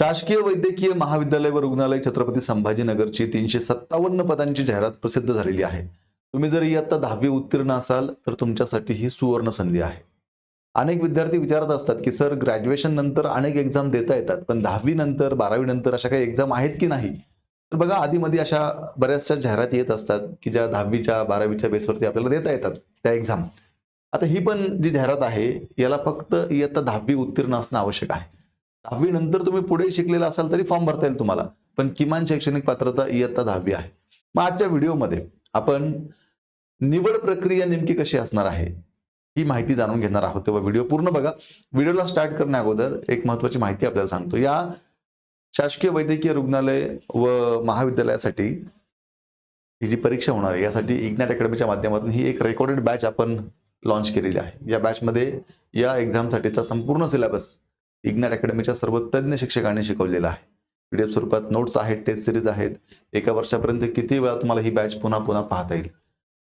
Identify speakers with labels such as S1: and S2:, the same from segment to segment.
S1: शासकीय वैद्यकीय महाविद्यालय व रुग्णालय छत्रपती संभाजीनगरची तीनशे सत्तावन्न पदांची जाहिरात प्रसिद्ध झालेली आहे. तुम्ही जर इयत्ता दहावी उत्तीर्ण असाल तर तुमच्यासाठी ही सुवर्ण संधी आहे. अनेक विद्यार्थी विचारत असतात की सर ग्रॅज्युएशन नंतर अनेक एक्झाम देता येतात पण दहावी नंतर बारावी नंतर अशा काही एक्झाम आहेत की नाही? तर बघा आधीमध्ये अशा बऱ्याचशा जाहिराती येत असतात की ज्या दहावीच्या बारावीच्या बेसवरती आपल्याला देता येतात त्या एक्झाम आता ही पण जी जाहिरात आहे याला फक्त इयत्ता दहावी उत्तीर्ण असणं आवश्यक आहे. दहावी नंतर तुम्ही पुढे शिकलेला असाल तरी फॉर्म भरता येईल तुम्हाला. पण किमान शैक्षणिक पात्रता इयत्ता दहावी आहे. मग आजच्या व्हिडिओमध्ये आपण निवड प्रक्रिया नेमकी कशी असणार आहे ही माहिती जाणून घेणार आहोत. तेव्हा व्हिडिओ पूर्ण बघा. व्हिडिओला स्टार्ट करण्या अगोदर एक महत्वाची माहिती आपल्याला सांगतो. या शासकीय वैद्यकीय रुग्णालय व महाविद्यालयासाठी ही जी परीक्षा होणार आहे यासाठी इग्नॅट अकॅडमीच्या माध्यमातून ही एक रेकॉर्डेड बॅच आपण लॉन्च केलेली आहे. या बॅचमध्ये या एक्झामसाठीचा संपूर्ण सिलेबस इग्नॅट अकॅडमीच्या सर्व तज्ज्ञ शिक्षकांनी शिकवलेला आहे. पीडीएफ स्वरूपात नोट्स आहेत टेस्ट सिरीज आहेत. एका वर्षापर्यंत किती वेळा तुम्हाला ही बॅच पुन्हा पुन्हा पाहता येईल?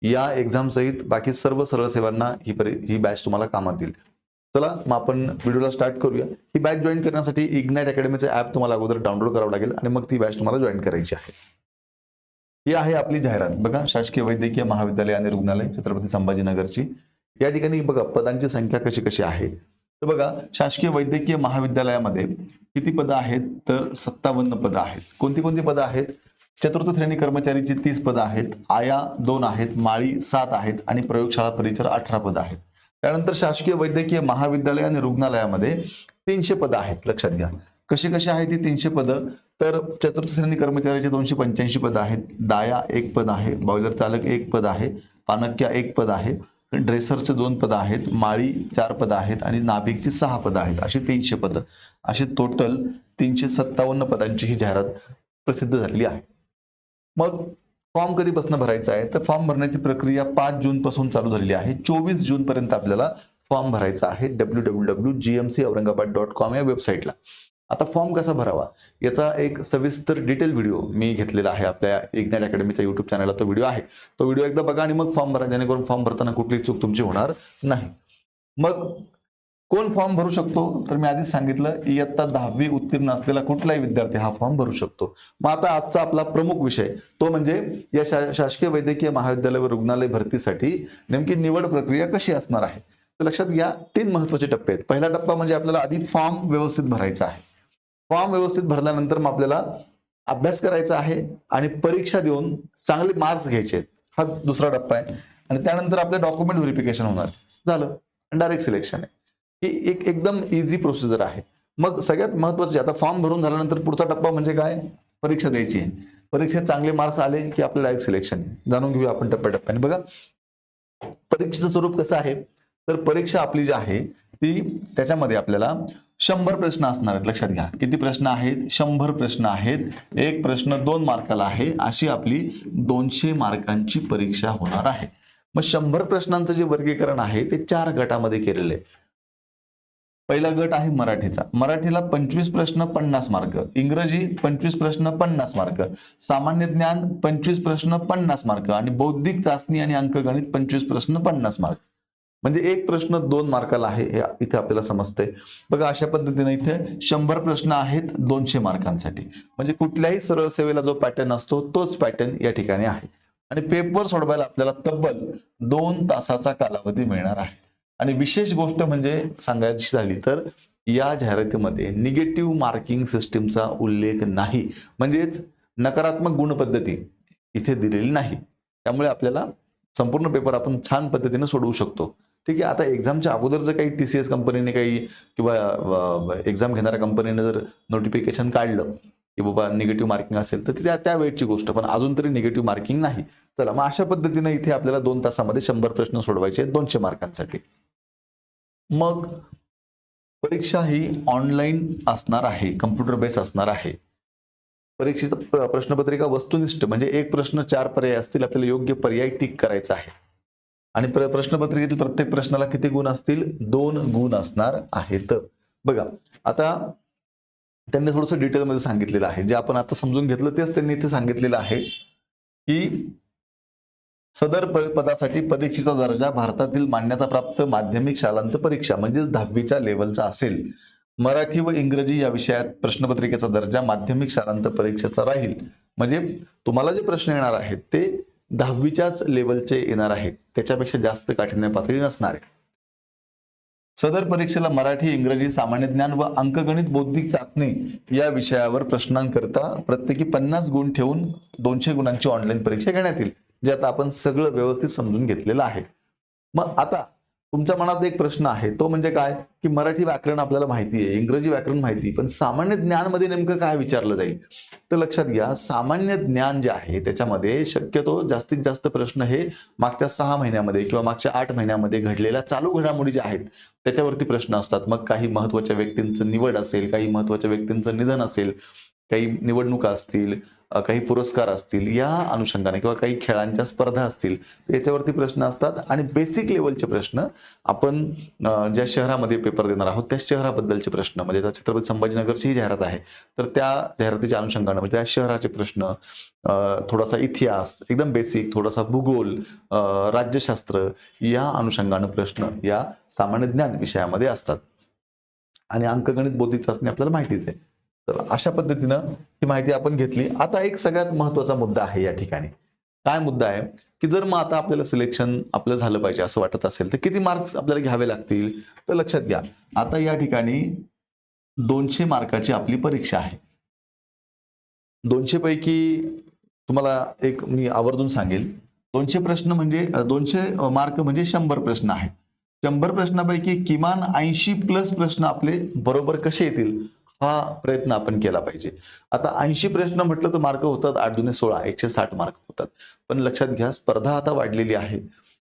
S1: या एक्झाम सहित बाकी सर्व सरळ सेवांना ही परी ही बॅच तुम्हाला कामात येईल चला मग आपण व्हिडिओला स्टार्ट करूया. ही बॅच जॉईन करण्यासाठी इग्नाइट अकॅडमीचं ॲप तुम्हाला अगोदर डाउनलोड करावं लागेल आणि मग ती बॅच तुम्हाला जॉईन करायची आहे. ही आहे आपली जाहिरात. बघा शासकीय वैद्यकीय महाविद्यालय आणि रुग्णालय छत्रपती संभाजीनगरची. या ठिकाणी बघा पदांची संख्या कशी कशी आहे? तर बघा शासकीय वैद्यकीय महाविद्यालयामध्ये किती पदं आहेत? तर सत्तावन्न पदं आहेत. कोणती कोणती पदं आहेत? चतुर्थ श्रेणी कर्मचारीची तीस पदं आहेत आया दोन आहेत माळी सात आहेत आणि प्रयोगशाळा परिचर अठरा पदं आहेत. त्यानंतर शासकीय वैद्यकीय महाविद्यालय आणि रुग्णालयामध्ये तीनशे पदं आहेत लक्षात घ्या. कशी कशी आहेत ती तीनशे पदं? तर चतुर्थ श्रेणी कर्मचाऱ्याचे दोनशे पंच्याऐंशी पदं आहेत दाया एक पद आहे बॉयलर चालक एक पद आहे पानक्या एक पद आहे. ड्रेसरचे दोन पदं आहेत माळी चार पदं आहेत आणि नाभिकची सहा पदं आहेत अशी तीनशे पदं. अशी टोटल तीनशे सत्तावन्न पदांची ही जाहिरात प्रसिद्ध झालेली आहे. मग फॉर्म कधीपासून भरायचा आहे? तर फॉर्म भरण्याची प्रक्रिया पाच जून पासून चालू झालेली आहे. चोवीस जून पर्यंत आपल्याला फॉर्म भरायचा आहे W W W G M C Aurangabad dot com या वेबसाईटला आता फॉर्म कसा भरावा? याचा एक सविस्तर डिटेल व्हिडिओ मी घेतलेला आहे आपल्या इग्नाइट अकॅडमीच्या युट्यूब चॅनलला तो व्हिडिओ आहे. तो व्हिडिओ एकदा बघा आणि मग फॉर्म भरा जेणेकरून फॉर्म भरताना कुठली चूक तुमची होणार नाही. मग कोण फॉर्म भरू शकतो? तर मी आधीच सांगितलं इयत्ता दहावी उत्तीर्ण असलेला कुठलाही विद्यार्थी हा फॉर्म भरू शकतो. मग आता आजचा आपला प्रमुख विषय तो म्हणजे या शा शासकीय वैद्यकीय महाविद्यालय व रुग्णालय भरतीसाठी नेमकी निवड प्रक्रिया कशी असणार आहे? तर लक्षात घ्या तीन महत्त्वाचे टप्पे आहेत. पहिला टप्पा म्हणजे आपल्याला आधी फॉर्म व्यवस्थित भरायचा आहे. फॉर्म व्यवस्थित भरल्यानंतर मग आपल्याला अभ्यास करायचा आहे आणि परीक्षा देऊन चांगले मार्क्स घ्यायचे. आहेत हा दुसरा टप्पा आहे. आणि त्यानंतर आपलं डॉक्युमेंट व्हेरिफिकेशन होणार. झालं. डायरेक्ट सिलेक्शन आहे. ही एक एकदम इझी प्रोसिजर आहे. मग सगळ्यात महत्त्वाचे आता फॉर्म भरून झाल्यानंतर पुढचा टप्पा म्हणजे काय? परीक्षा द्यायची. आहे परीक्षेत चांगले मार्क्स आले की आपलं डायरेक्ट सिलेक्शन जाणून घेऊया आपण टप्प्याटप्प्याने बघा. परीक्षेचं स्वरूप कसं आहे? तर परीक्षा आपली जी आहे ती त्याच्यामध्ये आपल्याला शंभर प्रश्न असणार आहेत. लक्षात घ्या. किती प्रश्न आहेत? शंभर प्रश्न आहेत. एक प्रश्न दोन मार्काला आहे. अशी आपली दोनशे मार्कांची परीक्षा होणार आहे. मग शंभर प्रश्नांचं जे वर्गीकरण आहे ते चार गटामध्ये केलेलं आहे. पहिला गट आहे मराठीचा. मराठीला पंचवीस प्रश्न पन्नास मार्क. इंग्रजी पंचवीस प्रश्न पन्नास मार्क. सामान्य ज्ञान पंचवीस प्रश्न पन्नास मार्क. आणि बौद्धिक चाचणी आणि अंकगणित पंचवीस प्रश्न पन्नास मार्क. म्हणजे एक प्रश्न दोन मार्काला आहे हे इथे आपल्याला समजते बघा अशा पद्धतीने इथे शंभर प्रश्न आहेत दोनशे मार्कांसाठी. म्हणजे कुठल्याही सरळ सेवेला जो पॅटर्न असतो तोच पॅटर्न या ठिकाणी आहे. आणि पेपर सोडवायला आपल्याला तब्बल दोन तासाचा कालावधी मिळणार आहे. आणि विशेष गोष्ट म्हणजे सांगायची झाली तर या जाहिरातीमध्ये निगेटिव्ह मार्किंग सिस्टीमचा उल्लेख नाही. म्हणजेच नकारात्मक गुणपद्धती इथे दिलेली नाही. त्यामुळे आपल्याला संपूर्ण पेपर आपण छान पद्धतीने सोडवू शकतो. ठीक आहे आता एक्झामच्या अगोदर जर काही टी सी एस कंपनीने काही किंवा एक्झाम घेणाऱ्या कंपनीने जर नोटिफिकेशन काढलं की बाबा निगेटिव्ह मार्किंग असेल तर ती त्या वेळची गोष्ट. पण अजून तरी निगेटिव्ह मार्किंग नाही. चला मग अशा पद्धतीने इथे आपल्याला दोन तासामध्ये शंभर प्रश्न सोडवायचे आहेत दोनशे मार्कांसाठी. मग परीक्षा ही ऑनलाईन असणार आहे कम्प्युटर बेस असणार आहे. परीक्षेचं प्रश्नपत्रिका वस्तुनिष्ठ म्हणजे एक प्रश्न चार पर्याय असतील आपल्याला योग्य पर्याय टिक करायचा आहे. आणि प्र- प्रश्नपत्रिकेतील प्रत्येक प्रश्नाला किती गुण असतील? दोन गुण असणार आहेत. बघा आता त्यांनी थोडंसं डिटेलमध्ये सांगितलेलं आहे. जे आपण आता समजून घेतलं तेच त्यांनी इथे सांगितलेलं आहे की सदर पदासाठी परीक्षेचा दर्जा भारतातील मान्यताप्राप्त माध्यमिक शालांत परीक्षा म्हणजेच दहावीच्या लेवलचा असेल. मराठी व इंग्रजी या विषयात प्रश्नपत्रिकेचा दर्जा माध्यमिक शालांत परीक्षेचा राहील. म्हणजे तुम्हाला जे प्रश्न येणार आहेत ते दहावीच्याच लेवलचे येणार आहेत. त्याच्यापेक्षा जास्त काठिण्य पातळी नसणार आहे. सदर परीक्षेला मराठी इंग्रजी सामान्य ज्ञान व अंकगणित बौद्धिक चाचणी या विषयावर प्रश्नांकरता प्रत्येकी पन्नास गुण ठेवून दोनशे गुणांची ऑनलाईन परीक्षा घेण्यात येईल. जे आता आपण सगळं व्यवस्थित समजून घेतलेलं आहे. मग आता तुमच्या मनात एक प्रश्न आहे तो म्हणजे काय? की मराठी व्याकरण आपल्याला माहिती आहे इंग्रजी व्याकरण माहिती आहे, पण सामान्य ज्ञानमध्ये नेमकं काय विचारलं जाईल? तर लक्षात घ्या सामान्य ज्ञान जे आहे त्याच्यामध्ये शक्यतो जास्तीत जास्त प्रश्न हे मागच्या सहा महिन्यामध्ये किंवा मागच्या आठ महिन्यामध्ये घडलेल्या चालू घडामोडी ज्या आहेत त्याच्यावरती प्रश्न असतात. मग काही महत्त्वाच्या व्यक्तींचं निवड असेल काही महत्त्वाच्या व्यक्तींचं निधन असेल काही निवडणुका असतील काही पुरस्कार असतील या अनुषंगाने किंवा काही खेळांच्या स्पर्धा असतील याच्यावरती प्रश्न असतात. आणि बेसिक लेवलचे प्रश्न आपण ज्या शहरामध्ये पेपर देणार आहोत त्या शहराबद्दलचे प्रश्न म्हणजे आता छत्रपती संभाजीनगरची ही जाहिरात आहे तर त्या जाहिरातीच्या अनुषंगाने म्हणजे त्या शहराचे प्रश्न थोडासा इतिहास एकदम बेसिक थोडासा भूगोल राज्यशास्त्र या अनुषंगाने प्रश्न या सामान्य ज्ञान विषयामध्ये असतात. आणि अंकगणित बौद्धिक चाचणी आपल्याला माहितीच आहे. तर अशा पद्धतीनं ही माहिती आपण घेतली. आता एक सगळ्यात महत्त्वाचा मुद्दा आहे या ठिकाणी. काय मुद्दा आहे? की जर मग आता आपल्याला सिलेक्शन आपलं झालं पाहिजे असं वाटत असेल तर किती मार्क्स आपल्याला घ्यावे लागतील? तर लक्षात घ्या. आता या ठिकाणी दोनशे मार्काची आपली परीक्षा आहे. दोनशे पैकी तुम्हाला एक मी आवर्जून सांगेल. दोनशे प्रश्न म्हणजे दोनशे मार्क म्हणजे शंभर प्रश्न आहेत. शंभर प्रश्नापैकी किमान ऐंशी प्लस प्रश्न आपले बरोबर कसे येतील? हा प्रयत्न आपण केला पाहिजे. आता ऐंशी प्रश्न म्हटलं तर मार्क होतात आठ दुने सोळा एकशे साठ मार्क होतात. पण लक्षात घ्या स्पर्धा आता वाढलेली आहे.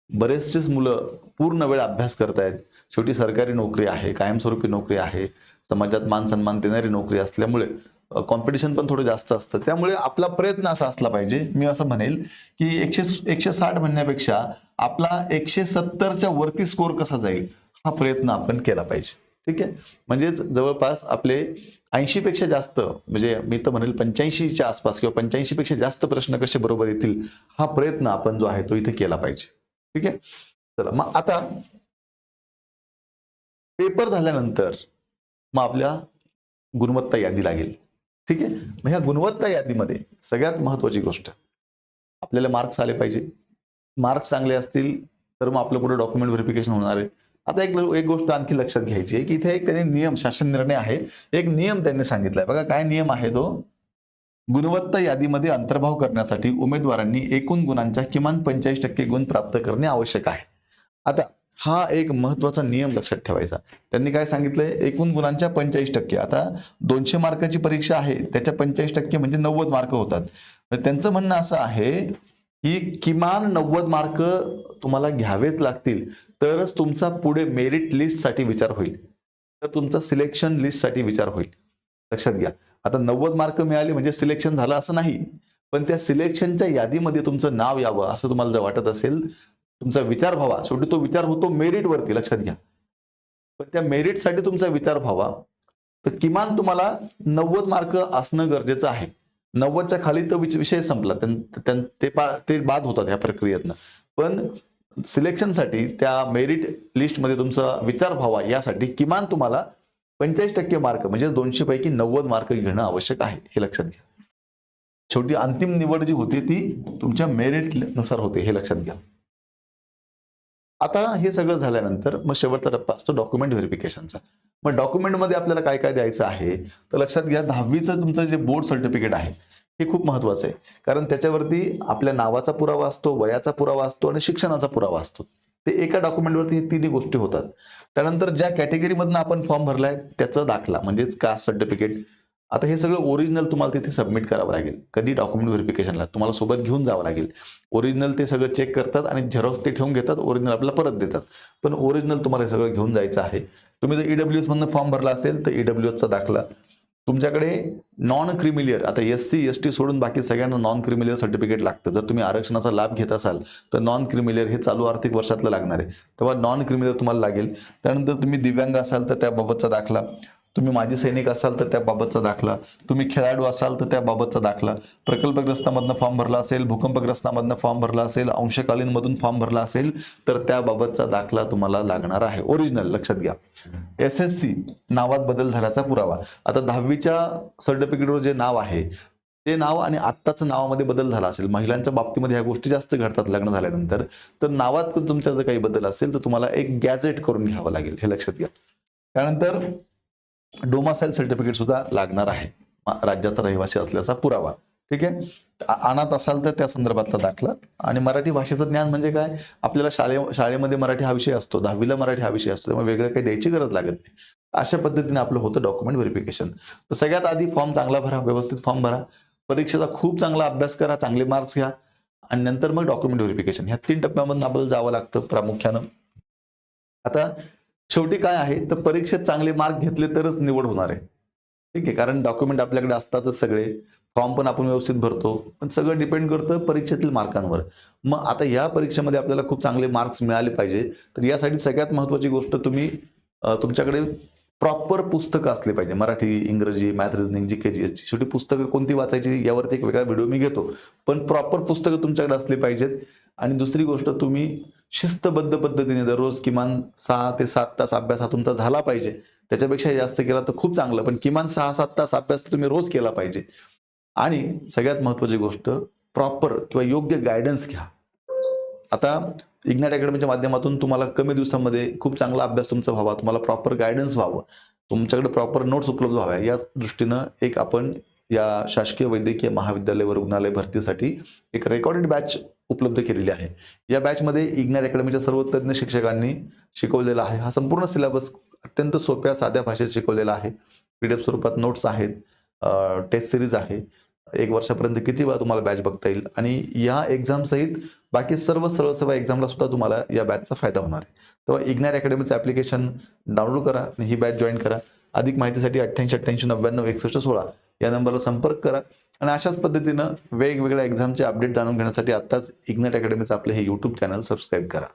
S1: बरेचसेच मुलं पूर्ण वेळ अभ्यास करतायत. शेवटी सरकारी नोकरी आहे कायमस्वरूपी नोकरी आहे. समाजात मान सन्मान देणारी नोकरी असल्यामुळे कॉम्पिटिशन पण थोडं जास्त असतं. त्यामुळे आपला प्रयत्न असा असला पाहिजे. मी असं म्हणेल की एकशे एकशे साठ म्हणण्यापेक्षा आपला एकशे सत्तरच्या वरती स्कोर कसा जाईल हा प्रयत्न आपण केला पाहिजे. ठीक आहे? म्हणजेच जवळपास आपले ऐंशी पेक्षा जास्त म्हणजे मी तर म्हणेल पंच्याऐंशीच्या आसपास किंवा पंच्याऐंशी पेक्षा जास्त प्रश्न कसे बरोबर येतील हा प्रयत्न आपण जो आहे तो इथे केला पाहिजे. ठीक आहे? चला मग आता पेपर झाल्यानंतर मग आपल्या गुणवत्ता यादी लागेल. ठीक आहे? मग ह्या गुणवत्ता यादीमध्ये सगळ्यात महत्वाची गोष्ट आपल्याला मार्क्स आले पाहिजे. मार्क्स चांगले असतील तर मग आपलं पुढे डॉक्युमेंट व्हेरिफिकेशन होणार आहे. आता एक एक गोष्ट आणखी लक्षात घ्यायची आहे की इथे एक त्यांनी नियम शासन निर्णय आहे. एक नियम त्यांनी सांगितलाय. बघा काय नियम आहे तो? गुणवत्ता यादीमध्ये अंतर्भाव करण्यासाठी उमेदवारांनी एकूण गुणांच्या किमान पंचेचाळीस टक्के गुण प्राप्त करणे आवश्यक आहे. आता हा एक महत्त्वाचा नियम लक्षात ठेवायचा. त्यांनी काय सांगितलंय? एकूण गुणांच्या पंचेचाळीस टक्के. आता दोनशे मार्काची परीक्षा आहे. त्याच्या पंचेचाळीस टक्के म्हणजे नव्वद मार्क होतात. तर त्यांचं म्हणणं असं आहे की किमान नव्वद मार्क तुम्हाला घ्यावेच लागतील. तरच तुमचा पुढे मेरिट लिस्टसाठी विचार होईल. तर तुमचा सिलेक्शन लिस्टसाठी विचार होईल. लक्षात घ्या. आता नव्वद मार्क मिळाले म्हणजे सिलेक्शन झालं असं नाही. पण त्या सिलेक्शनच्या यादीमध्ये तुमचं नाव यावं असं तुम्हाला जर वाटत असेल तुमचा विचार व्हावा. शेवटी तो विचार होतो मेरिटवरती लक्षात घ्या. पण त्या मेरिटसाठी तुमचा विचार व्हावा. तर किमान तुम्हाला नव्वद मार्क असणं गरजेचं आहे. नव्वदच्या खाली तो विषय संपला. ते पा- ते बाद होतात ह्या प्रक्रियेतनं. पण सिलेक्शनसाठी त्या मेरिट लिस्टमध्ये तुमचा विचार व्हावा यासाठी किमान तुम्हाला पंचेचाळीस टक्के मार्क म्हणजे दोनशे पैकी नव्वद मार्क घेणं आवश्यक आहे हे लक्षात घ्या. शेवटी अंतिम निवड जी होती ती तुमच्या मेरिटनुसार होते हे लक्षात घ्या. आता हे सगळं झाल्यानंतर मग शेवटचा टप्पा असतो डॉक्युमेंट व्हेरिफिकेशनचा मग डॉक्युमेंटमध्ये आपल्याला काय काय द्यायचं आहे? तर लक्षात घ्या दहावीचं तुमचं जे बोर्ड सर्टिफिकेट आहे हे खूप महत्वाचं आहे. कारण त्याच्यावरती आपल्या नावाचा पुरावा असतो वयाचा पुरावा असतो आणि शिक्षणाचा पुरावा असतो. ते एका डॉक्युमेंटवरती हे तिन्ही गोष्टी होतात. त्यानंतर ज्या कॅटेगरीमधनं आपण फॉर्म भरलाय त्याचा दाखला म्हणजेच कास्ट सर्टिफिकेट आता हे सगळं ओरिजिनल तुम्हाला तिथे सबमिट करावं लागेल. कधी डॉक्युमेंट व्हेरिफिकेशनला तुम्हाला सोबत घेऊन जावं लागेल. ओरिजिनल ते सगळं चेक करतात आणि झेरॉक्स ते ठेवून घेतात. ओरिजिनल आपल्याला परत देतात. पण ओरिजिनल तुम्हाला हे सगळं घेऊन जायचं आहे. तुम्ही जर ईडब्ल्यू एसमधनं फॉर्म भरला असेल तर ईडब्ल्यू एसचा दाखला. तुमच्याकडे नॉन क्रिमिलियर आता एस सी एस टी सोडून बाकी सगळ्यांना नॉन क्रिमिलियर सर्टिफिकेट लागतं. जर तुम्ही आरक्षणाचा लाभ घेत असाल तर नॉन क्रिमिलियर हे चालू आर्थिक वर्षातलं लागणार आहे. तेव्हा नॉन क्रिमिलियर तुम्हाला लागेल. त्यानंतर तुम्ही दिव्यांग असाल तर त्याबाबतचा दाखला. तुम्ही माजी सैनिक असाल तर त्याबाबतचा दाखला. तुम्ही खेळाडू असाल तर त्याबाबतचा दाखला. प्रकल्पग्रस्तामधनं फॉर्म भरला असेल भूकंपग्रस्तामधनं फॉर्म भरला असेल अंशकालीनमधून फॉर्म भरला असेल तर त्याबाबतचा दाखला तुम्हाला लागणार आहे. ओरिजिनल लक्षात घ्या. एस एस सी नावात बदल झाल्याचा पुरावा. आता दहावीच्या सर्टिफिकेटवर जे नाव आहे ते नाव आणि आत्ताचं नावामध्ये बदल झाला असेल महिलांच्या बाबतीमध्ये ह्या गोष्टी जास्त घडतात लग्न झाल्यानंतर तर नावात तुमच्या जर काही बदल असेल तर तुम्हाला एक गॅजेट करून घ्यावं लागेल हे लक्षात घ्या. त्यानंतर डोमासाईल सर्टिफिकेट सुद्धा लागणार आहे. राज्याचा रहिवासी असल्याचा पुरावा. ठीक आहे? अनाथ असाल तर त्या संदर्भातला दाखला. आणि मराठी भाषेचं ज्ञान म्हणजे काय? आपल्याला शाळे शाळेमध्ये मराठी हा विषय असतो. दहावीला मराठी हा विषय असतो. त्यामुळे वेगळं काही द्यायची गरज लागत नाही. अशा पद्धतीने आपलं होतं डॉक्युमेंट व्हेरिफिकेशन तर सगळ्यात आधी फॉर्म चांगला भरा. व्यवस्थित फॉर्म भरा. परीक्षेचा खूप चांगला अभ्यास करा. चांगले मार्क्स घ्या. आणि नंतर मग डॉक्युमेंट व्हेरिफिकेशन ह्या तीन टप्प्यामधून आपल्याला जावं लागतं प्रामुख्यानं. आता शेवटी काय आहे? तर परीक्षेत चांगले मार्क घेतले तरच निवड होणार आहे. ठीक आहे? कारण डॉक्युमेंट आपल्याकडे असतातच सगळे. फॉर्म पण आपण व्यवस्थित भरतो. पण सगळं डिपेंड करतं परीक्षेतील मार्कांवर. मग आता या परीक्षेमध्ये आपल्याला खूप चांगले मार्क्स मिळाले पाहिजे. तर यासाठी सगळ्यात महत्त्वाची गोष्ट तुम्ही तुमच्याकडे प्रॉपर पुस्तकं असली पाहिजे. मराठी इंग्रजी मॅथ रिजनिंग जी के जी एसची शेवटी पुस्तकं कोणती वाचायची यावरती एक वेगळा व्हिडिओ मी घेतो. पण प्रॉपर पुस्तकं तुमच्याकडे असली पाहिजेत. आणि दुसरी गोष्ट तुम्ही शिस्तबद्ध पद्धतीने दररोज किमान सहा ते सात तास अभ्यास हा तुमचा झाला पाहिजे. त्याच्यापेक्षा जास्त केला तर खूप चांगलं पण किमान सहा सात तास अभ्यास तुम्ही रोज केला पाहिजे. आणि सगळ्यात महत्वाची गोष्ट प्रॉपर किंवा योग्य गायडन्स घ्या. आता इग्नाट अकॅडमीच्या माध्यमातून तुम्हाला कमी दिवसामध्ये खूप चांगला अभ्यास तुमचा व्हावा तुम्हाला प्रॉपर गायडन्स व्हावं. तुमच्याकडे प्रॉपर नोट्स उपलब्ध व्हाव्या. या दृष्टीनं एक आपण या शासकीय वैद्यकीय महाविद्यालय व रुग्णालय भरतीसाठी एक रेकॉर्डेड बॅच उपलब्ध केलेली आहे. या बॅचमध्ये इग्नॅर अकॅडमीच्या सर्व तज्ज्ञ शिक्षकांनी शिकवलेला आहे. हा संपूर्ण सिलेबस अत्यंत सोप्या साध्या भाषेत शिकवलेला आहे. पी डी एफ स्वरूपात नोट्स आहेत. टेस्ट सिरीज आहे. एक वर्षापर्यंत किती वेळा तुम्हाला बॅच बघता येईल? आणि या एक्झामसहित बाकी सर्व सरळ सेवा एक्झामला सुद्धा तुम्हाला या बॅचचा फायदा होणार आहे. तेव्हा इग्नॅर अकॅडमीचं ॲप्लिकेशन डाउनलोड करा आणि ही बॅच जॉईन करा. अधिक माहितीसाठी अठ्ठ्याऐंशी अठ्ठ्याऐंशी नव्याण्णव एकसष्ट सोळा या नंबरला संपर्क करा. आणि अशाच पद्धतीनं वेगवेगळ्या एक्झामचे अपडेट जाणून घेण्यासाठी आत्ताच इग्नट अकॅडमीचं आपलं हे यूट्यूब चॅनल सबस्क्राईब करा.